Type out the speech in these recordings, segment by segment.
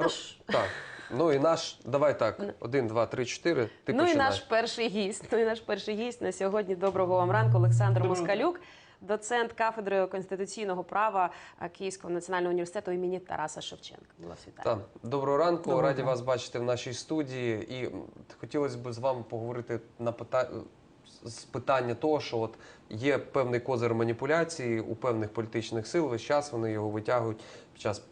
Рош- Так. Ну і наш, давай так, один, два, три, чотири. Ти ну і починай. наш перший гість. Ну і наш перший гість на сьогодні. Доброго вам ранку, Олександр Доброго Москалюк, доцент кафедри конституційного права Київського національного університету імені Тараса Шевченка. Так, доброго ранку, Доброго раді ранку. вас бачити в нашій студії. І хотілося б з вами поговорити на пита... з питання того, що от є певний козир маніпуляції у певних політичних сил. Весь час вони його витягують під час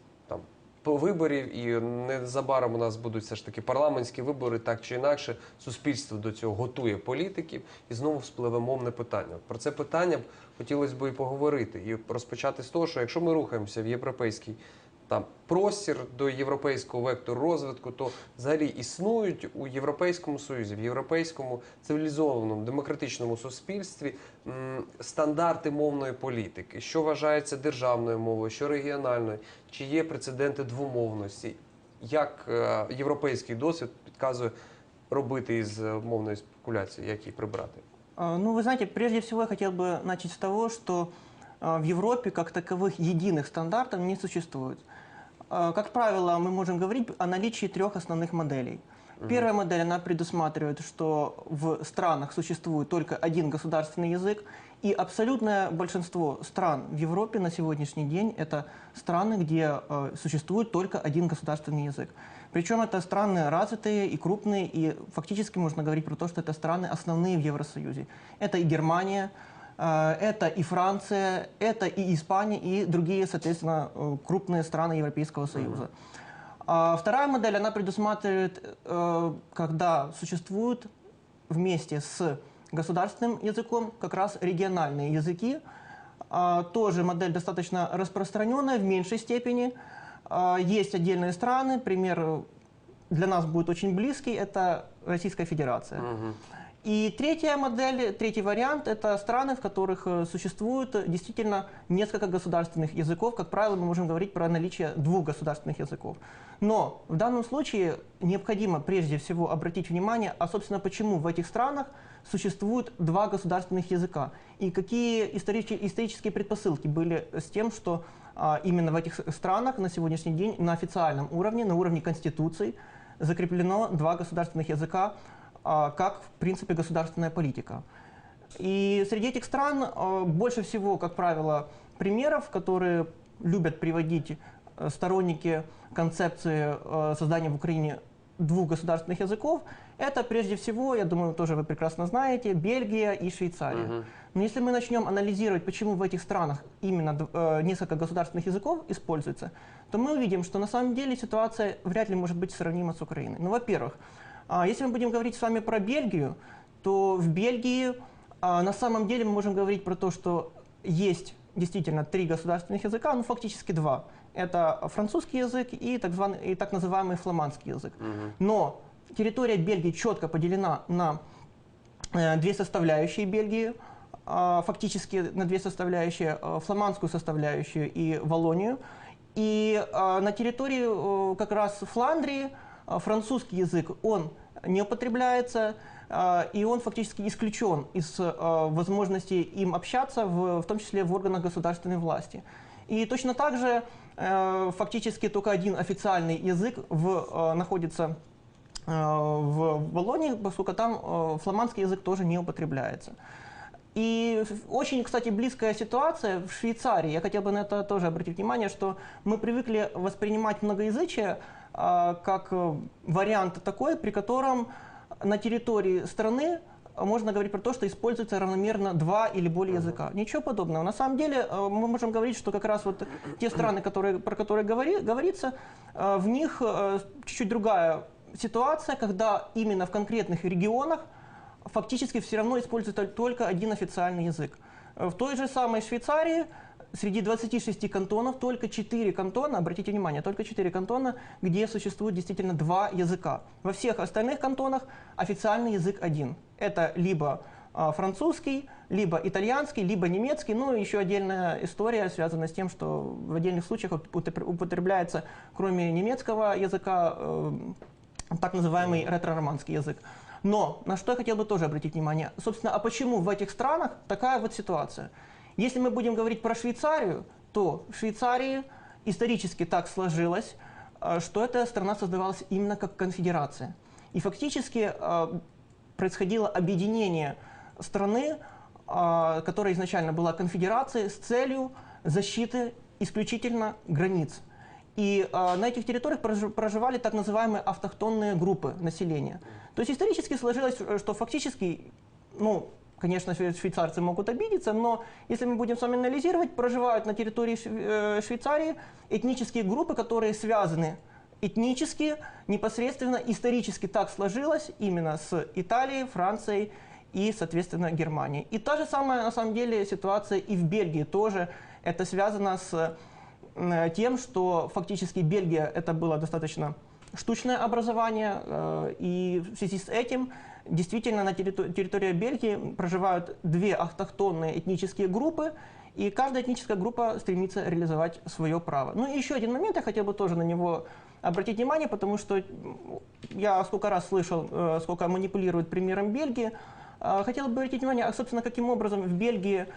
Виборів і незабаром у нас будуть все ж таки парламентські вибори, так чи інакше, суспільство до цього готує політиків і знову вспливе мовне питання. Про це питання б хотілося б і поговорити, і розпочати з того, що якщо ми рухаємося в європейський там простір до європейського вектору розвитку, то взагалі існують у Європейському Союзі, в європейському цивілізованому демократичному суспільстві м, стандарти мовної політики, що вважається державною мовою, що регіональною, чи є прецеденти двомовності, як е, європейський досвід підказує робити із е, мовної спекуляції, як її прибрати. А, Ну, вы знаете, прежде всего я хотел бы начать с того, что а, в Европе как таковых единых стандартов не существует. А, Как правило, мы можем говорить о наличии трех основных моделей. Первая модель, она предусматривает, что в странах существует только один государственный язык, и абсолютное большинство стран в Европе на сегодняшний день это страны, где э, существует только один государственный язык. Причем это страны развитые и крупные, и фактически можно говорить про то, что это страны основные в Евросоюзе. Это и Германия, это и Франция, это и Испания, и другие, соответственно, э, крупные страны Европейского Союза. А вторая модель, она предусматривает, э, когда существуют вместе с государственным языком как раз региональные языки. А, Тоже модель достаточно распространенная в меньшей степени. А, Есть отдельные страны, пример э, для нас будет очень близкий, это Российская Федерация. И третья модель, третий вариант – это страны, в которых э, существует действительно несколько государственных языков. Как правило, мы можем говорить про наличие двух государственных языков. Но в данном случае необходимо прежде всего обратить внимание, а собственно почему в этих странах существует два государственных языка и какие исторические предпосылки были с тем, что а, именно в этих странах на сегодняшний день на официальном уровне, на уровне конституции закреплено два государственных языка как, в принципе, государственная политика. И среди этих стран а, больше всего, как правило, примеров, которые любят приводить э, сторонники концепции э, создания в Украине двух государственных языков, это прежде всего, я думаю, тоже вы прекрасно знаете, Бельгия и Швейцария. Но если мы начнем анализировать, почему в этих странах именно э, несколько государственных языков используется, то мы увидим, что на самом деле ситуация вряд ли может быть сравнима с Украиной. Ну, во-первых, а, если мы будем говорить с вами про Бельгию, то в Бельгии а, на самом деле мы можем говорить про то, что есть действительно три государственных языка, ну фактически два. Это французский язык и так, званый, и так называемый фламандский язык. Но территория Бельгии четко поделена на э, две составляющие Бельгии, а, фактически на две составляющие, э, фламандскую составляющую и Волонию. И э, на территории как раз Фландрии французский язык, он не употребляется, э, и он фактически исключен из э, возможности им общаться, в, в том числе в органах государственной власти. И точно так же э, фактически только один официальный язык в, э, находится э, в Волонии, поскольку там э, фламандский язык тоже не употребляется. И очень, кстати, близкая ситуация в Швейцарии. Я хотел бы на это тоже обратить внимание, что мы привыкли воспринимать многоязычие э, как э, вариант такой, при котором на территории страны можно говорить про то, что используется равномерно два или более языка. Ничего подобного. На самом деле э, мы можем говорить, что как раз вот те страны, которые, про которые говори- говорится, э, в них чуть-чуть другая ситуация, когда именно в конкретных регионах фактически все равно используется только один официальный язык. В той же самой Швейцарии среди 26 кантонов только 4 кантона, обратите внимание, только 4 кантона, где существует действительно два языка. Во всех остальных кантонах официальный язык один. Это либо а, французский, либо итальянский, либо немецкий. Ну, и еще отдельная история связана с тем, что в отдельных случаях употре- употребляется, кроме немецкого языка, э, так называемый ретро-романский язык. Но на что я хотел бы тоже обратить внимание. Собственно, а почему в этих странах такая вот ситуация? Если мы будем говорить про Швейцарию, то в Швейцарии исторически так сложилось, э, что эта страна создавалась именно как конфедерация. И фактически э, происходило объединение страны, э, которая изначально была конфедерацией, с целью защиты исключительно границ. И э, на этих территориях прожи- проживали так называемые автохтонные группы населения. То есть исторически сложилось, что фактически, ну, конечно, шве- швейцарцы могут обидеться, но если мы будем с вами анализировать, проживают на территории э, Швейцарии этнические группы, которые связаны этнически, непосредственно, исторически так сложилось именно с Италией, Францией и, соответственно, Германией. И та же самая, на самом деле, ситуация и в Бельгии тоже. Это связано с э, тем, что фактически Бельгия это было достаточно штучное образование, э, и в связи с этим действительно на территор- территории Бельгии проживают две автохтонные этнические группы, и каждая этническая группа стремится реализовать свое право. Ну и еще один момент, я хотел бы тоже на него обратить внимание, потому что я сколько раз слышал, э, сколько манипулируют примером Бельгии, Э, хотел бы обратить внимание, а, собственно, каким образом в Бельгии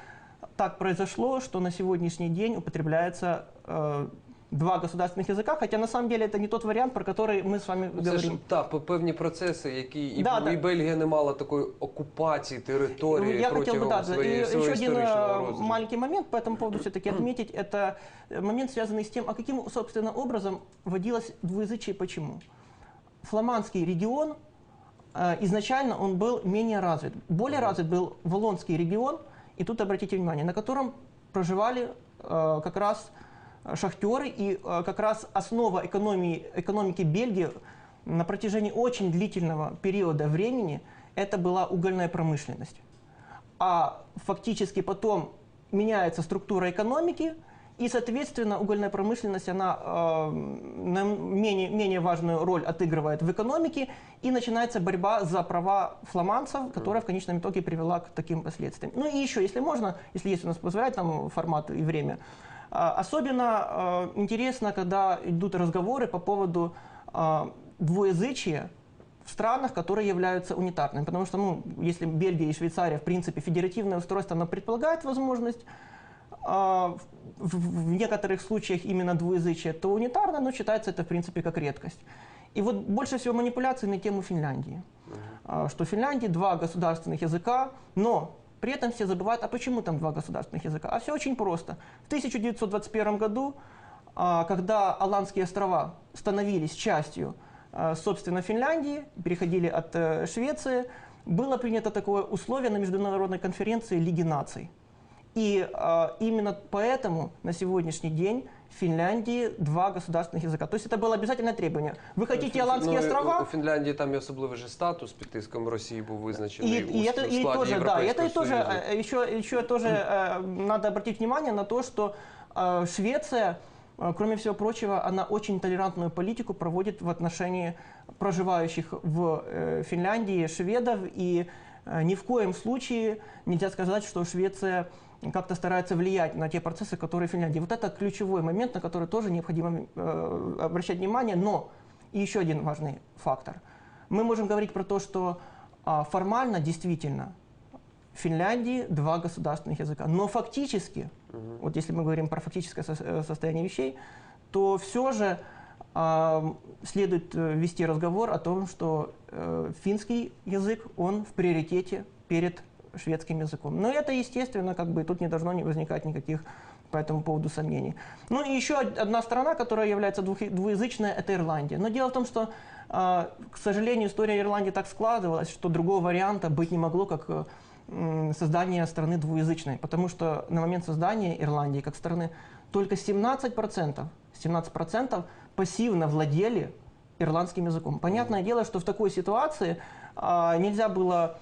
так произошло, что на сегодняшний день употребляется э, два государственных языка, хотя на самом деле это не тот вариант, про который мы с вами Ну, Це ж говорим. та п- певні процеси, які і, Да, і да. Бельгія не мала такої окупації території Ну, Я хотел протягом бы, да, своєї, и свого еще один історичного э, розвитку. маленький момент по этому поводу все-таки отметить. Это э, момент, связанный с тем, а каким, собственно, образом вводилось двуязычие и почему. Фламандский регион, э, изначально он был менее развит. Более развит был Волонский регион, и тут обратите внимание, на котором проживали э, как раз шахтеры, и э, как раз основа экономии, экономики Бельгии на протяжении очень длительного периода времени это была угольная промышленность а фактически потом меняется структура экономики, и, соответственно, угольная промышленность, она э, менее, менее важную роль отыгрывает в экономике, и начинается борьба за права фламандцев, которая в конечном итоге привела к таким последствиям. Ну и еще, если можно, если есть у нас позволяет там формат и время, особенно э, интересно, когда идут разговоры по поводу э, двуязычия в странах, которые являются унитарными. Потому что, ну, если Бельгия и Швейцария, в принципе, федеративное устройство, оно предполагает возможность а, в, некоторых случаях именно двуязычие, то унитарно, но считается это, в принципе, как редкость. И вот больше всего манипуляций на тему Финляндии. А, Что в Финляндии два государственных языка, но при этом все забывают, а почему там два государственных языка? А все очень просто. В 1921 году, а, когда Аландские острова становились частью, а, собственно, Финляндии, переходили от э, Швеции, было принято такое условие на международной конференции Лиги наций. И а, именно поэтому на сегодняшний день в Финляндии два государственных языка. То есть это было обязательное требование. Вы хотите Аландские Ну, і острова? У, у Фінляндії там і особливий же статус під тиском Росії був визначений И, у, и это в и складі тоже, да, и это Європейського и тоже, Союзу. э, еще, еще тоже э, надо обратить внимание на то, что э, Швеция, э, кроме всего прочего, она очень толерантную политику проводит в отношении проживающих в э, Финляндии шведов, и э, ни в коем случае нельзя сказать, что Швеция как-то старается влиять на те процессы, которые в Финляндии. Вот это ключевой момент, на который тоже необходимо э, обращать внимание. Но и еще один важный фактор. Мы можем говорить про то, что а, формально действительно в Финляндии два государственных языка. Но фактически, вот если мы говорим про фактическое со- э, состояние вещей, то все же а, следует э, вести разговор о том, что э, финский язык, он в приоритете перед шведским языком. Но это, естественно, как бы тут не должно возникать никаких по этому поводу сомнений. Ну и еще од- одна страна, которая является двуязычной, это Ирландия. Но дело в том, что, а, к сожалению, история Ирландии так складывалась, что другого варианта быть не могло, как э, создание страны двуязычной. Потому что на момент создания Ирландии как страны только 17%, 17% пассивно владели ирландским языком. Понятное дело, что в такой ситуации а, нельзя было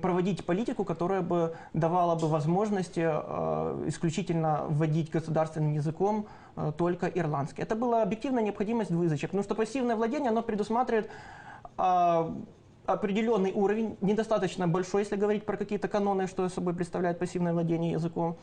проводить политику, которая бы давала бы возможности а, исключительно вводить государственным языком а, только ирландский. Это была объективная необходимость двуязычия, потому что пассивное владение, оно предусматривает а, определенный уровень, недостаточно большой, если говорить про какие-то каноны, что собой представляет пассивное владение языком,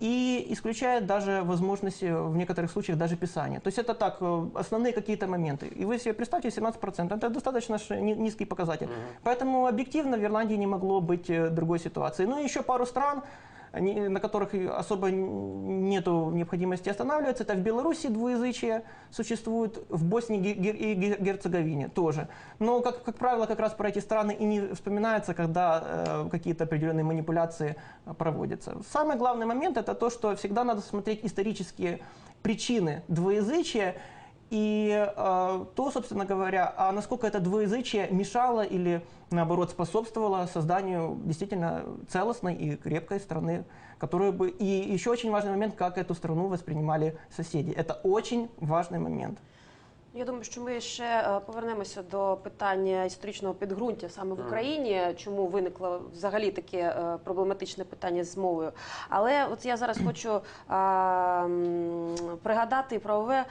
и исключает даже возможности в некоторых случаях даже писания. То есть это так, э, основные какие-то моменты. И вы себе представьте 17%, это достаточно низкий показатель. Поэтому объективно в Ирландии не могло быть э, другой ситуации. Ну и еще пару стран, не- на которых особо н- нету необходимости останавливаться. Это в Беларуси двуязычие существует, в Боснии и Гер- и Гер- Герцеговине тоже. Но, как, как правило, как раз про эти страны и не вспоминается, когда э, какие-то определенные манипуляции э, проводятся. Самый главный момент это то, что всегда надо смотреть исторические причины двуязычия и э, то, собственно говоря, а насколько это двуязычие мешало или, наоборот, способствовало созданию действительно целостной и крепкой страны, которую бы... И еще очень важный момент, как эту страну воспринимали соседи. Это очень важный момент. Я думаю, що ми ще е, повернемося до питання історичного підґрунтя саме в Україні, чому виникло взагалі таке е, проблематичне питання з мовою. Але от я зараз хочу а, пригадати правове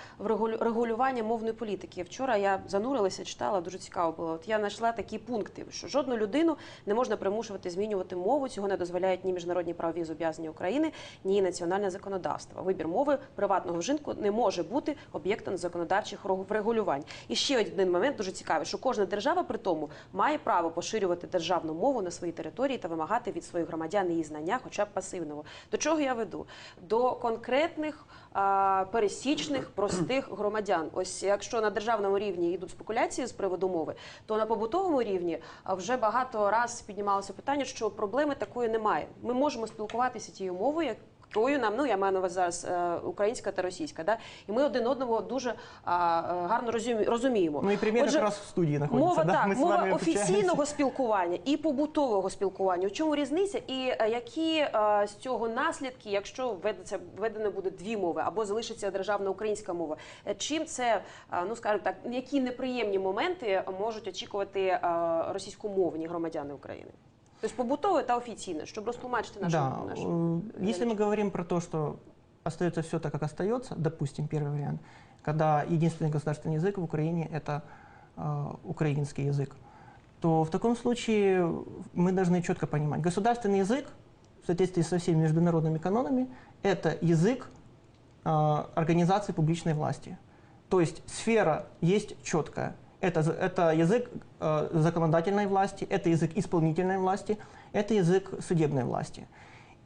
регулювання мовної політики. Вчора я занурилася, читала, дуже цікаво було. От я знайшла такі пункти, що жодну людину не можна примушувати змінювати мову. Цього не дозволяють ні міжнародні правові зобов'язання України, ні національне законодавство. Вибір мови приватного вжитку не може бути об'єктом законодавчих регу- врегулювань. І ще один момент дуже цікавий, що кожна держава при тому має право поширювати державну мову на своїй території та вимагати від своїх громадян її знання, хоча б пасивного. До чого я веду? До конкретних а, пересічних простих громадян. Ось якщо на державному рівні йдуть спекуляції з приводу мови, то на побутовому рівні вже багато раз піднімалося питання, що проблеми такої немає. Ми можемо спілкуватися тією мовою, якою нам, ну я маю на увазі зараз е, українська та російська, да? і ми один одного дуже а, е, гарно розумі- розуміємо. Ну и пример Отже, как раз в студии находится. Мова да? так, с мова офіційного спілкування і побутового спілкування. У чому різниця? І е, які е, з цього наслідки, якщо введеться введено буде дві мови або залишиться державна українська мова? Чим це ну скажімо так, які неприємні моменти можуть очікувати е, російськомовні громадяни України? Тобто побутове та офіційне, щоб розтлумачити нашу Да, нашу. э, если мы говорим про то, что остается все так, как остается, допустим, первый вариант, когда единственный государственный язык в Украине это э, украинский язык, то в таком случае мы должны четко понимать, государственный язык в соответствии со всеми международными канонами это язык э, организации публичной власти. То есть сфера есть четкая. Это, это язык э, законодательной власти, это язык исполнительной власти, это язык судебной власти.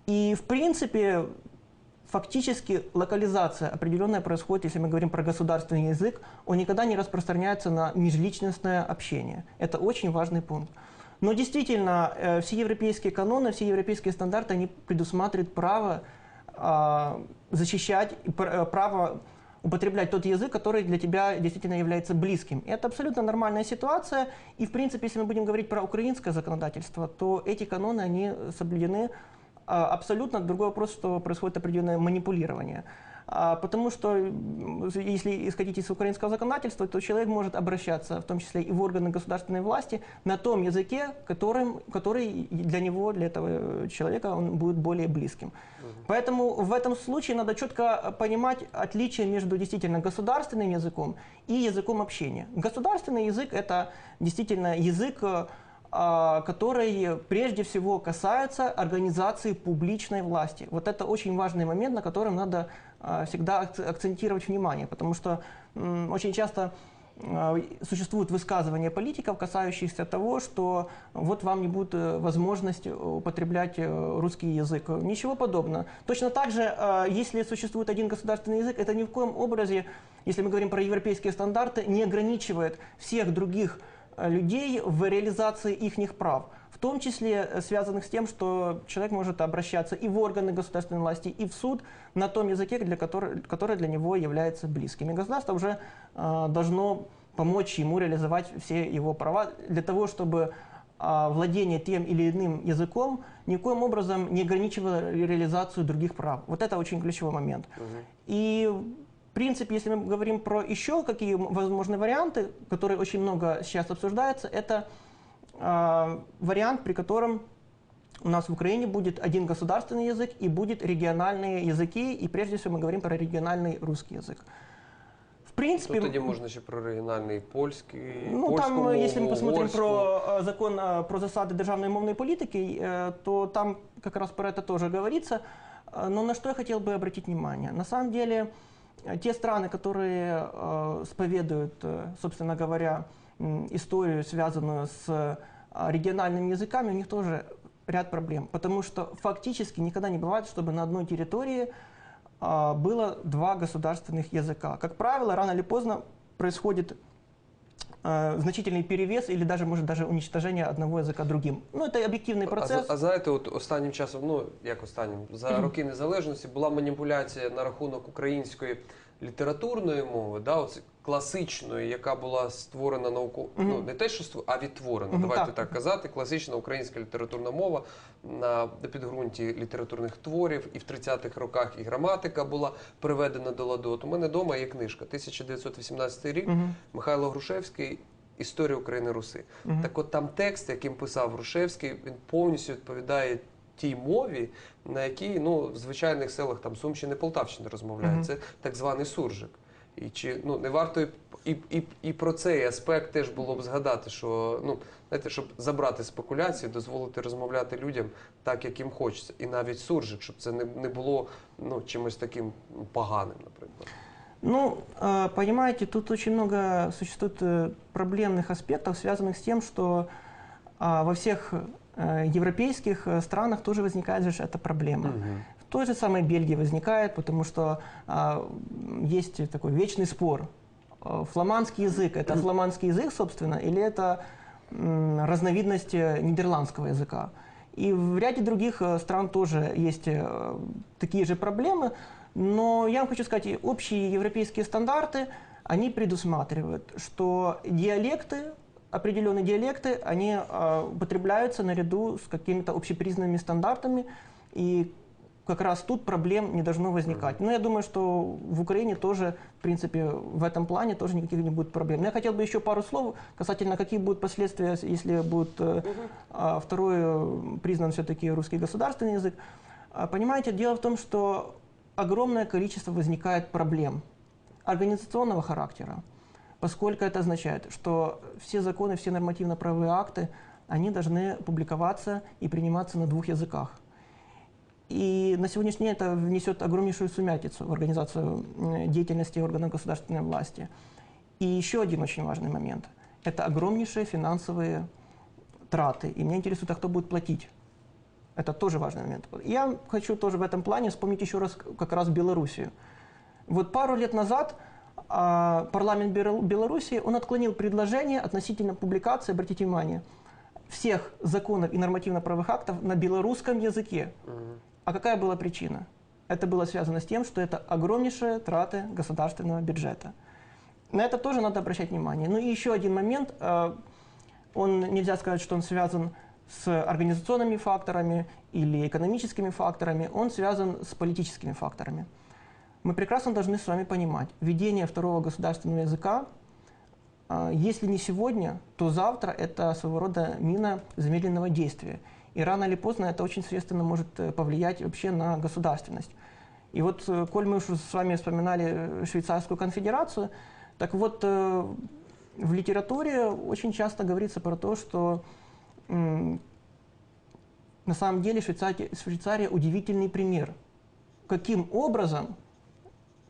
И, в принципе, фактически локализация определенная происходит, если мы говорим про государственный язык, он никогда не распространяется на межличностное общение. Это очень важный пункт. Но действительно, э, все европейские каноны, все европейские стандарты, они предусматривают право а, защищать, э, право употреблять тот язык, который для тебя действительно является близким. И это абсолютно нормальная ситуация. И, в принципе, если мы будем говорить про украинское законодательство, то эти каноны, они соблюдены а, абсолютно. Другой вопрос, что происходит определенное манипулирование. А, Потому что если исходить из украинского законодательства, то человек может обращаться, в том числе и в органы государственной власти, на том языке, которым, который для него, для этого человека, он будет более близким. Поэтому в этом случае надо четко понимать отличие между действительно государственным языком и языком общения. Государственный язык – это действительно язык, э, а, который прежде всего касается организации публичной власти. Вот это очень важный момент, на котором надо всегда акц- акцентировать внимание, потому что очень часто а, существуют высказывания политиков, касающиеся того, что вот вам не будет э, возможность употреблять э, русский язык. Ничего подобного. Точно так же, э, если существует один государственный язык, это ни в коем образе, если мы говорим про европейские стандарты, не ограничивает всех других э, людей в реализации их прав. В том числе э, связанных с тем, что человек может обращаться и в органы государственной власти, и в суд на том языке, для который, который для него является близким. И государство уже э, должно помочь ему реализовать все его права для того, чтобы а, владение тем или иным языком никоим образом не ограничивало реализацию других прав. Вот это очень ключевой момент. И в принципе, если мы говорим про еще какие возможные варианты, которые очень много сейчас обсуждаются, это вариант, при котором у нас в Украине будет один государственный язык и будет региональные языки, и прежде всего мы говорим про региональный русский язык. В принципе, Ну, тоді можна ще про регіональний польський, ну, там, мову, если мы посмотрим угорську. про э, закон э, про засады державной мовной политики, э, то там как раз про это тоже говорится. Но на что я хотел бы обратить внимание? На самом деле, те страны, которые споведуют, собственно говоря, историю, связанную с э, региональными языками, у них тоже ряд проблем. Потому что фактически никогда не бывает, чтобы на одной территории а, было два государственных языка. Как правило, рано или поздно происходит а, значительный перевес или даже, может, даже уничтожение одного языка другим. Ну, это объективный А, процесс. за- а знаєте, от останнім часом, ну як останнім, за роки незалежності була маніпуляція на рахунок української літературної мови, да, оце класичної, яка була створена науко... ну не те, що створ... а відтворена. Мгм, Давайте так. так. казати. Класична українська літературна мова на підґрунті літературних творів, і в 30-х роках і граматика була приведена до ладу. От у мене вдома є книжка 1918 рік. Мгм. Михайло Грушевський Історія України Руси. Мгм. Так от там текст, яким писав Грушевський, він повністю відповідає тій мові, на якій ну, в звичайних селах там Сумщини, Полтавщини розмовляють. Мгм. Це так званий суржик. І чи ну не варто і, і, і, і про цей аспект теж було б згадати, що ну знаєте, щоб забрати спекуляції, дозволити розмовляти людям так, як їм хочеться, і навіть суржик, щоб це не, не було ну чимось таким поганим, наприклад. Ну, э, понимаете, тут очень много существует э, проблемных аспектов, связанных с тем, что а, во всех э, европейских э, странах тоже возникает же эта проблема. Мгм. Той же самой Бельгии возникает, потому что м, есть такой вечный спор. А, Фламандский язык – это фламандский язык, собственно, или это м, разновидность э, нидерландского языка. И в ряде других э, стран тоже есть э, такие же проблемы, но я вам хочу сказать, общие европейские стандарты, они предусматривают, что диалекты, определенные диалекты, они э, употребляются наряду с какими-то общепризнанными стандартами, и как раз тут проблем не должно возникать. Но я думаю, что в Украине тоже, в принципе, в этом плане тоже никаких не будет проблем. Но я хотел бы еще пару слов касательно, какие будут последствия, если будет а, второй э, признан все-таки русский государственный язык. А, Понимаете, дело в том, что огромное количество возникает проблем организационного характера, поскольку это означает, что все законы, все нормативно-правовые акты, они должны публиковаться и приниматься на двух языках. И на сегодняшний день это внесет огромнейшую сумятицу в организацию деятельности органов государственной власти. И еще один очень важный момент – это огромнейшие финансовые траты. И меня интересует, а кто будет платить? Это тоже важный момент. Я хочу тоже в этом плане вспомнить еще раз как раз Белоруссию. Вот пару лет назад а, парламент Бел- Беларуси, он отклонил предложение относительно публикации, обратите внимание, всех законов и нормативно-правовых актов на белорусском языке. Мгм. А какая была причина? Это было связано с тем, что это огромнейшие траты государственного бюджета. На это тоже надо обращать внимание. Ну и еще один момент, э, он нельзя сказать, что он связан с организационными факторами или экономическими факторами, он связан с политическими факторами. Мы прекрасно должны с вами понимать, введение второго государственного языка, а, если не сегодня, то завтра это своего рода мина замедленного действия. И рано или поздно это очень существенно может э, повлиять вообще на государственность. И вот, э, коль мы уже с вами вспоминали э, Швейцарскую конфедерацию, так вот в литературе очень часто говорится про то, что на самом деле Швейцария, Швейцария удивительный пример. Каким образом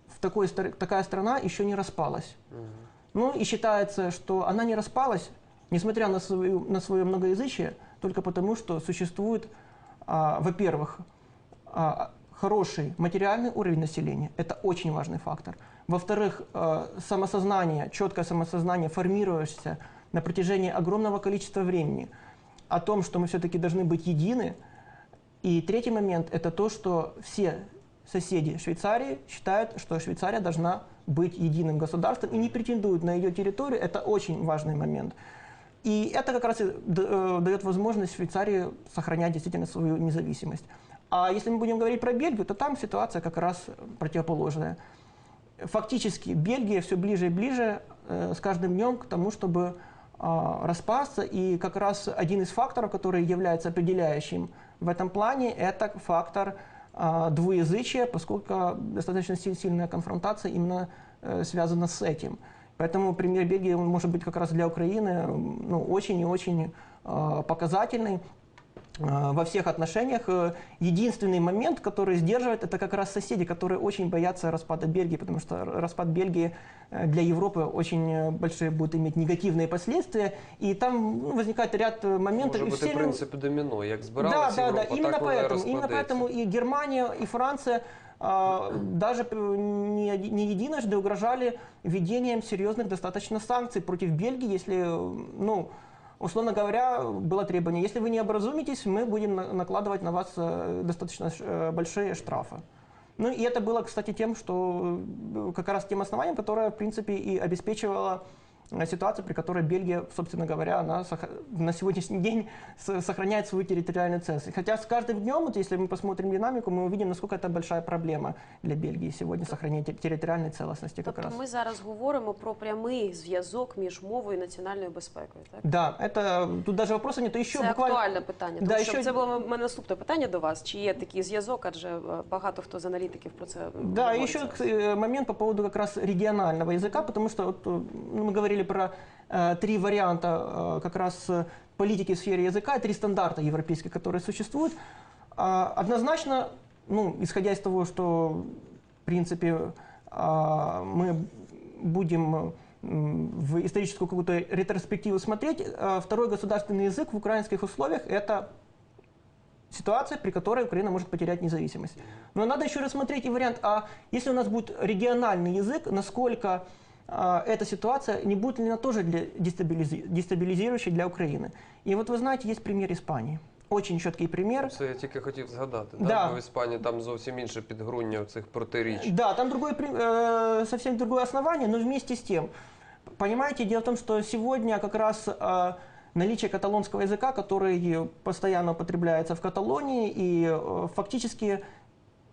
в такой, такая страна еще не распалась. Мгм. Ну и считается, что она не распалась, несмотря на, свою, на свое многоязычие, только потому, что существует, а, во-первых, а, хороший материальный уровень населения. Это очень важный фактор. Во-вторых, а, самосознание, четкое самосознание, формирующееся на протяжении огромного количества времени о том, что мы все-таки должны быть едины. И третий момент – это то, что все соседи Швейцарии считают, что Швейцария должна быть единым государством и не претендуют на ее территорию. Это очень важный момент. И это как раз и э, дает возможность Швейцарии сохранять действительно свою независимость. А если мы будем говорить про Бельгию, то там ситуация как раз противоположная. Фактически Бельгия все ближе и ближе э, с каждым днем к тому, чтобы а, распасться. И как раз один из факторов, который является определяющим в этом плане, это фактор а, двуязычия, поскольку достаточно си- сильная конфронтация именно э, связана с этим. Поэтому пример Бельгии он может быть как раз для Украины м, ну, очень и очень э, показательный. э, во всех отношениях. Э, Единственный момент, который сдерживает, это как раз соседи, которые очень боятся распада Бельгии, потому что распад Бельгии э, для Европы очень э, большие будет иметь негативные последствия. И там ну, возникает ряд э, моментов. Може и бути все- принцип доміно, як да, збиралася да, Європа, да. Именно так вона і поэтому, именно розкладеться. поэтому и Германия, и Франция а, даже п- не, не единожды угрожали введением серьезных достаточно санкций против Бельгии, если, э, ну, условно говоря, было требование, если вы не образумитесь, мы будем на- накладывать на вас э, достаточно э, большие штрафы. Ну и это было, кстати, тем, что э, как раз тем основанием, которое, в принципе, и обеспечивало э, ситуацию, при которой Бельгия, собственно говоря, она сох- на сегодняшний день с- сохраняет свою территориальную целостность. Хотя с каждым днем, вот если мы посмотрим динамику, мы увидим, насколько это большая проблема для Бельгии сегодня сохранение те- территориальной целостности как Тобто раз. ми зараз говоримо про прямий зв'язок між мовою і національною безпекою. Так? Да, это тут даже вопроса нет. Еще Це буквально актуальне питання. Тому Да, що ще- це було в мене наступне питання до вас. Чи є такий зв'язок? Адже е, багато хто з аналітиків про це Да, говорить еще зараз. э, момент по поводу как раз регионального языка, потому что вот, э, ну, мы говорили про э, три варианта э, как раз э, политики в сфере языка, три стандарта европейских, которые существуют. А, однозначно, ну, исходя из того, что, в принципе, а, мы будем в историческую какую-то ретроспективу смотреть, э, второй государственный язык в украинских условиях – это ситуация, при которой Украина может потерять независимость. Но надо еще рассмотреть и вариант, а если у нас будет региональный язык, насколько эта ситуация не будет ли она тоже для дестабилизи- дестабилизирующей для Украины. И вот вы знаете, есть пример Испании. Очень четкий пример. Це я тільки хотів згадати. Да. Да. Бо в Іспанії там зовсім інше підґруння цих протиріч. Да, там другое, при- э, совсем другое основание, но вместе с тем, понимаете, дело в том, что сегодня как раз э, наличие каталонского языка, который постоянно употребляется в Каталонии, и э, фактически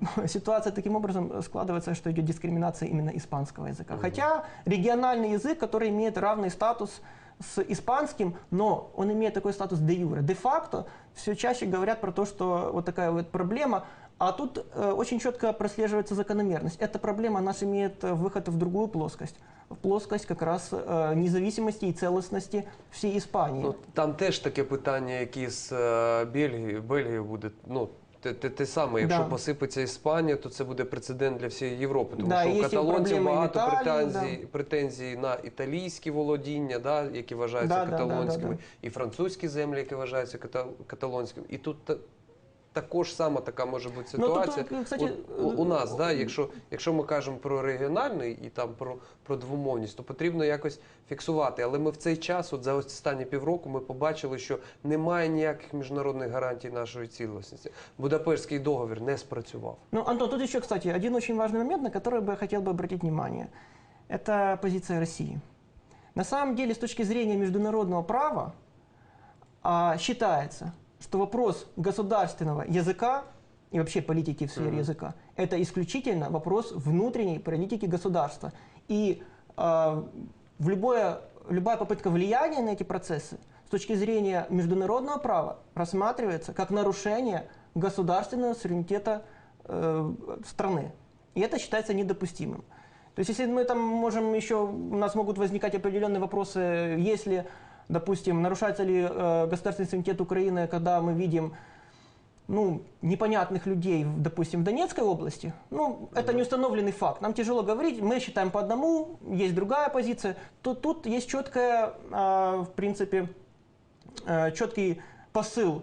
ситуация таким образом складывается, что идет дискриминация именно испанского языка. Хотя региональный язык, который имеет равный статус с испанским, но он имеет такой статус де юре. Де-факто все чаще говорят про то, что вот такая вот проблема, а тут э, очень четко прослеживается закономерность. Эта проблема нас имеет э, выход в другую плоскость. В плоскость как раз э, независимости и целостности всей Испании. Ну, там теж таке питання, які з е, Бельгії, Бельгії буде. Ну, те, те, те саме, якщо Да. посипеться Іспанія, то це буде прецедент для всієї Європи. Тому Да, що у каталонців багато Італії, претензій, претензій на італійські володіння, да, які вважаються Да, да, да, каталонськими, да, да. і французькі землі, які вважаються каталонськими. І тут також сама така може бути Ну, тут, ситуація. е, кстати, От у, у нас, да, якщо, якщо ми кажемо про регіональний і там про, про двомовність, то потрібно якось фіксувати. Але ми в цей час, от за останні півроку, ми побачили, що немає ніяких міжнародних гарантій нашої цілісності. Будапештський договір не спрацював. Ну, Антон, тут еще, кстати, один очень важный момент, на который бы я хотел бы обратить внимание. Это позиция России. На самом деле, с точки зрения международного права, а, считается, что вопрос государственного языка и вообще политики в сфере Мгм. языка – это исключительно вопрос внутренней политики государства. И а, в любое, любая попытка влияния на эти процессы с точки зрения международного права рассматривается как нарушение государственного суверенитета э, страны. И это считается недопустимым. То есть, если мы там можем еще, у нас могут возникать определенные вопросы, если, допустим, нарушается ли э, государственный суверенитет Украины, когда мы видим ну, непонятных людей, допустим, в Донецкой области, ну, это не установленный факт. Нам тяжело говорить, мы считаем по одному, есть другая позиция. То тут есть четкая, а, в принципе, э, четкий посыл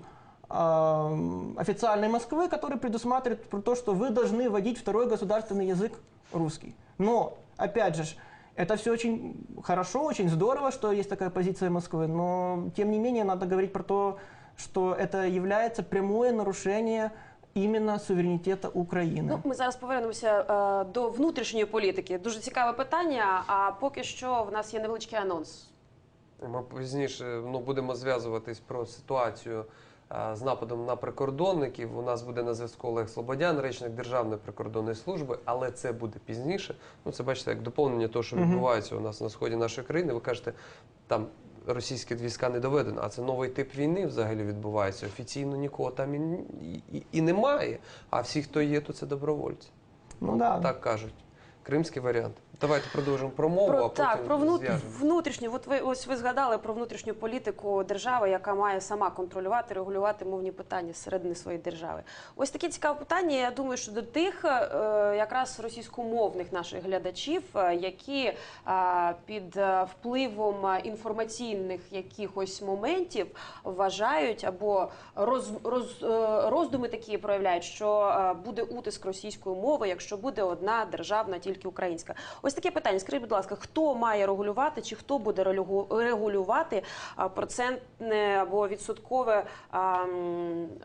а, официальной Москвы, который предусматривает то, что вы должны вводить второй государственный язык русский. Но, опять же, это все очень хорошо, очень здорово, что есть такая позиция Москвы, но, тем не менее, надо говорить про то, что это является прямое нарушение именно суверенитета Украины. Ну, ми зараз повернемося е, до внутрішньої політики. Дуже цікаве питання. А поки що в нас є невеличкий анонс. Ми пізніше ну, будемо зв'язуватись про ситуацію а, з нападом на прикордонників. У нас буде на зв'язку Олег Слободян, речник Державної прикордонної служби, але це буде пізніше. Ну, це бачите, як доповнення того, що відбувається у нас на сході нашої країни. Ви кажете, там російські війська не доведено, а це новий тип війни взагалі відбувається. Офіційно нікого там і, і, і немає. А всі, хто є, то це добровольці. ну да. Так кажуть. Кримський варіант. Давайте продовжимо про мову, Про, а потім так, про внут... внутрішню. От ви ось ви згадали про внутрішню політику держави, яка має сама контролювати, регулювати мовні питання зсередини своєї держави. Ось таке цікаве питання. Я думаю, що до тих е, якраз російськомовних наших глядачів, е, які е, під впливом інформаційних якихось моментів вважають або роз, роз, роздуми такі проявляють, що буде утиск російської мови, якщо буде одна державна, тільки українська. Ось таке питання. Скажіть, будь ласка, хто має регулювати чи хто буде регулювати процентне або відсоткове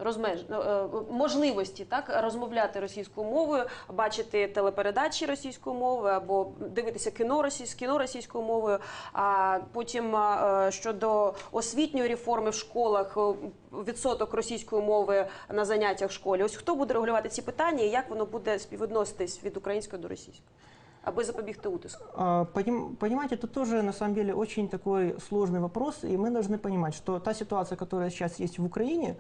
розмеж... е, можливості так розмовляти російською мовою, бачити телепередачі російською мовою або дивитися кіно кіно російською мовою. А потім е, щодо освітньої реформи в школах. е, Відсоток російської мови на заняттях в школі. Ось хто буде регулювати ці питання і як воно буде співвідноситись від української до російської, аби запобігти утиску? А, поним- Понимаете, это тоже на самом деле очень такой сложный вопрос, и мы должны понимать, что та ситуация, которая сейчас есть в Украине,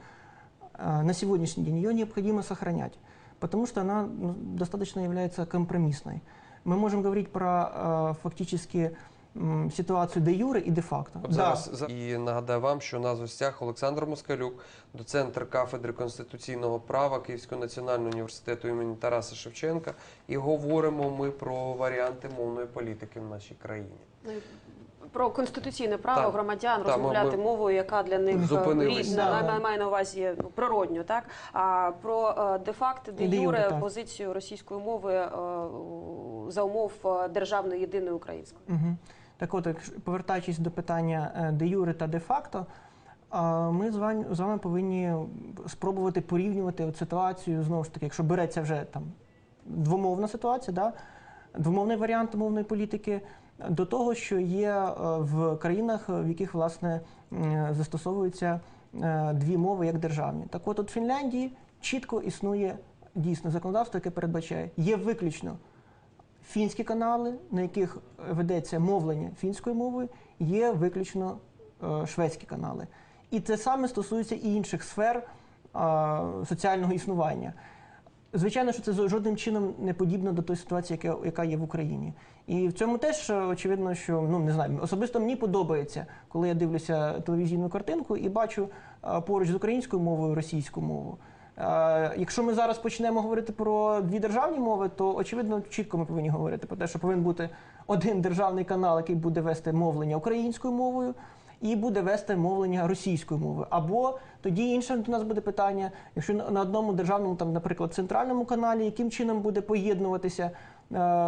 на сегодняшний день ее необходимо сохранять, потому что она ну, достаточно является компромиссной. Мы можем говорить про фактически м, ситуацию де юре и де факто. Зараз за- і нагадаю вам, що у нас в гостях Олександр Москалюк, доцентр кафедри конституційного права Київського національного університету імені Тараса Шевченка. І говоримо ми про варіанти мовної політики в нашій країні. Ну, і Про конституційне право Так. громадян Так, розмовляти ми- ми мовою, яка для них е, Зупинились, рідна, да. має- має на увазі ну, природню, так а про е, де-факто, де І де юре, юре так. позицію російської мови е, за умов е, державної єдиної української. Угу. Так от, повертаючись до питання е, де юре та де факто, ми з вами, повинні спробувати порівнювати ситуацію, знову ж таки, якщо береться вже там двомовна ситуація, да, двомовний варіант мовної політики, до того, що є е, в країнах, в яких власне застосовуються е, дві мови як державні. Так от, от Фінляндії чітко існує дійсно законодавство, яке передбачає, є виключно фінські канали, на яких ведеться мовлення фінською мовою, є виключно е, шведські канали. І це саме стосується і інших сфер е, соціального існування. Звичайно, що це жодним чином не подібно до тої ситуації, яка, яка є в Україні. І в цьому теж е, очевидно, що ну не знаю, особисто мені подобається, коли я дивлюся телевізійну картинку і бачу поруч з українською мовою російську мову. Е, Якщо ми зараз почнемо говорити про дві державні мови, то очевидно чітко ми повинні говорити про те, що повинен бути один державний канал, який буде вести мовлення українською мовою, і буде вести мовлення російською мовою. Або тоді інше до нас буде питання, якщо на одному державному, там, наприклад, центральному каналі, яким чином буде поєднуватися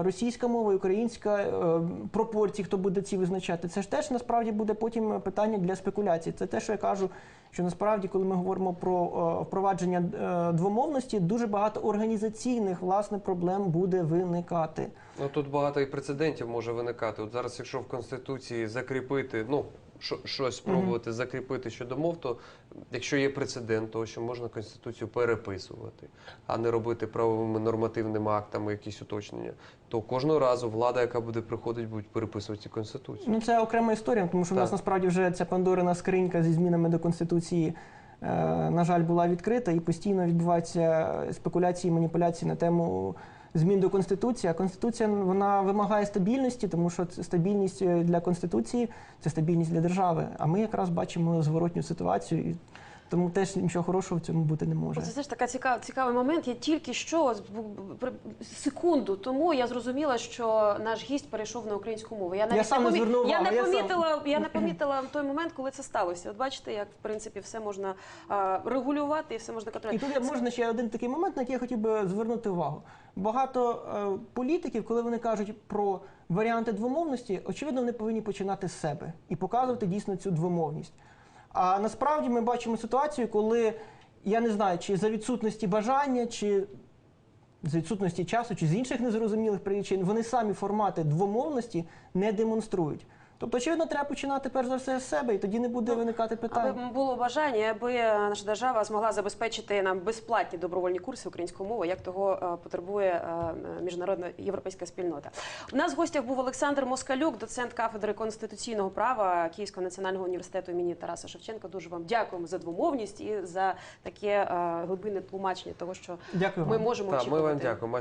російська мова українська е, пропорції, хто буде ці визначати. Це ж теж насправді буде потім питання для спекуляцій. Це те, що я кажу, що насправді, коли ми говоримо про е, впровадження е, двомовності, дуже багато організаційних власне проблем буде виникати. Ну тут багато і прецедентів може виникати. От зараз, якщо в конституції закріпити, ну щось спробувати закріпити щодо мов, то якщо є прецедент, то що можна конституцію переписувати, а не робити правовими нормативними актами якісь уточнення, то кожного разу влада, яка буде приходити, буде переписувати конституцію. Ну це окрема історія, тому що в нас насправді вже ця Пандорина скринька зі змінами до конституції. е, На жаль, була відкрита і постійно відбуваються спекуляції, маніпуляції на тему змін до конституції. А конституція вона вимагає стабільності, тому що це стабільність е, для конституції це стабільність для держави. А ми якраз бачимо зворотню ситуацію, і Тому теж нічого хорошого в цьому бути не може. Це теж така цікава, цікавий момент. Я тільки що секунду тому я зрозуміла, що наш гість перейшов на українську мову. Я навіть сам не, помі- я не я сам. помітила. Я не помітила в той момент, коли це сталося. От бачите, як в принципі все можна а, регулювати і все можна І тут я- можна ще один такий момент, на який я хотів би звернути увагу. Багато е, політиків, коли вони кажуть про варіанти двомовності, очевидно, вони повинні починати з себе і показувати дійсно цю двомовність. А насправді ми бачимо ситуацію, коли я не знаю, чи за відсутності бажання, чи з відсутності часу, чи з інших незрозумілих причин, вони самі формати двомовності не демонструють. Тобто, очевидно, треба починати перш за все з себе, і тоді не буде виникати питань. Аби було бажання, аби наша держава змогла забезпечити нам безплатні добровольні курси української мови, як того е, потребує е, міжнародна європейська спільнота. У нас в гостях був Олександр Москалюк, доцент кафедри конституційного права Київського національного університету імені Тараса Шевченка. Дуже вам дякуємо за двомовність і за таке е, глибинне тлумачення того, що Дякую ми вам. можемо Так, ми вам дякуємо.